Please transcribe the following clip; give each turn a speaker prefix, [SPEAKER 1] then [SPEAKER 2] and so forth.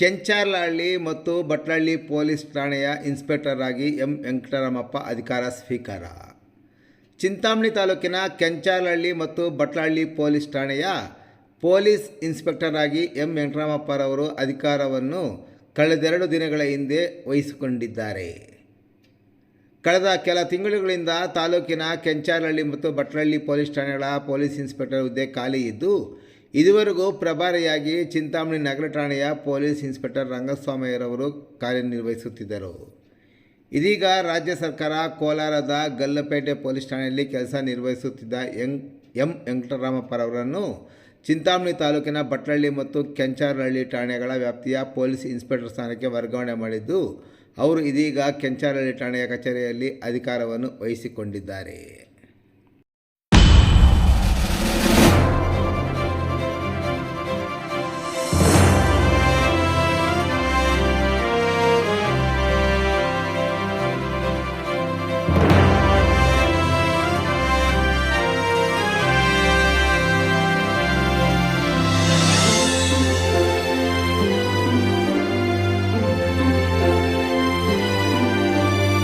[SPEAKER 1] ಕೆಂಚಾರ್ಲಹಳ್ಳಿ ಮತ್ತು ಬಟ್ಲಹಳ್ಳಿ ಪೊಲೀಸ್ ಠಾಣೆಯ ಇನ್ಸ್ಪೆಕ್ಟರ್ ಆಗಿ ಎಂ. ವೆಂಕಟರಾಮಪ್ಪ ಅಧಿಕಾರ ಸ್ವೀಕಾರ. ಚಿಂತಾಮಣಿ ತಾಲೂಕಿನ ಕೆಂಚಾರ್ಲಹಳ್ಳಿ ಮತ್ತು ಬಟ್ಲಹಳ್ಳಿ ಪೊಲೀಸ್ ಠಾಣೆಯ ಪೊಲೀಸ್ ಇನ್ಸ್ಪೆಕ್ಟರ್ ಆಗಿ ಎಂ. ವೆಂಕಟರಾಮಪ್ಪರವರು ಅಧಿಕಾರವನ್ನು ಕಳೆದೆರಡು ದಿನಗಳ ಹಿಂದೆ ವಹಿಸಿಕೊಂಡಿದ್ದಾರೆ. ಕಳೆದ ಕೆಲ ತಿಂಗಳುಗಳಿಂದ ತಾಲೂಕಿನ ಕೆಂಚಾರಹಳ್ಳಿ ಮತ್ತು ಬಟ್ಲಹಳ್ಳಿ ಪೊಲೀಸ್ ಠಾಣೆಗಳ ಪೊಲೀಸ್ ಇನ್ಸ್ಪೆಕ್ಟರ್ ಹುದ್ದೆ ಖಾಲಿ ಇದ್ದು ಇದುವರೆಗೂ ಪ್ರಭಾರಿಯಾಗಿ ಚಿಂತಾಮಣಿ ನಗರ ಠಾಣೆಯ ಪೊಲೀಸ್ ಇನ್ಸ್ಪೆಕ್ಟರ್ ರಂಗಸ್ವಾಮಿಯರವರು ಕಾರ್ಯನಿರ್ವಹಿಸುತ್ತಿದ್ದರು. ಇದೀಗ ರಾಜ್ಯ ಸರ್ಕಾರ ಕೋಲಾರದ ಗಲ್ಲಪೇಟೆ ಪೊಲೀಸ್ ಠಾಣೆಯಲ್ಲಿ ಕೆಲಸ ನಿರ್ವಹಿಸುತ್ತಿದ್ದ ಎಂ ಎಂ ವೆಂಕಟರಾಮಪ್ಪರವರನ್ನು ಚಿಂತಾಮಣಿ ತಾಲೂಕಿನ ಭಟ್ರಹಳ್ಳಿ ಮತ್ತು ಕೆಂಚಾರಹಳ್ಳಿ ಠಾಣೆಗಳ ವ್ಯಾಪ್ತಿಯ ಪೊಲೀಸ್ ಇನ್ಸ್ಪೆಕ್ಟರ್ ಸ್ಥಾನಕ್ಕೆ ವರ್ಗಾವಣೆ ಮಾಡಿದ್ದು, ಅವರು ಇದೀಗ ಕೆಂಚಾರಹಳ್ಳಿ ಠಾಣೆಯ ಕಚೇರಿಯಲ್ಲಿ ಅಧಿಕಾರವನ್ನು ವಹಿಸಿಕೊಂಡಿದ್ದಾರೆ.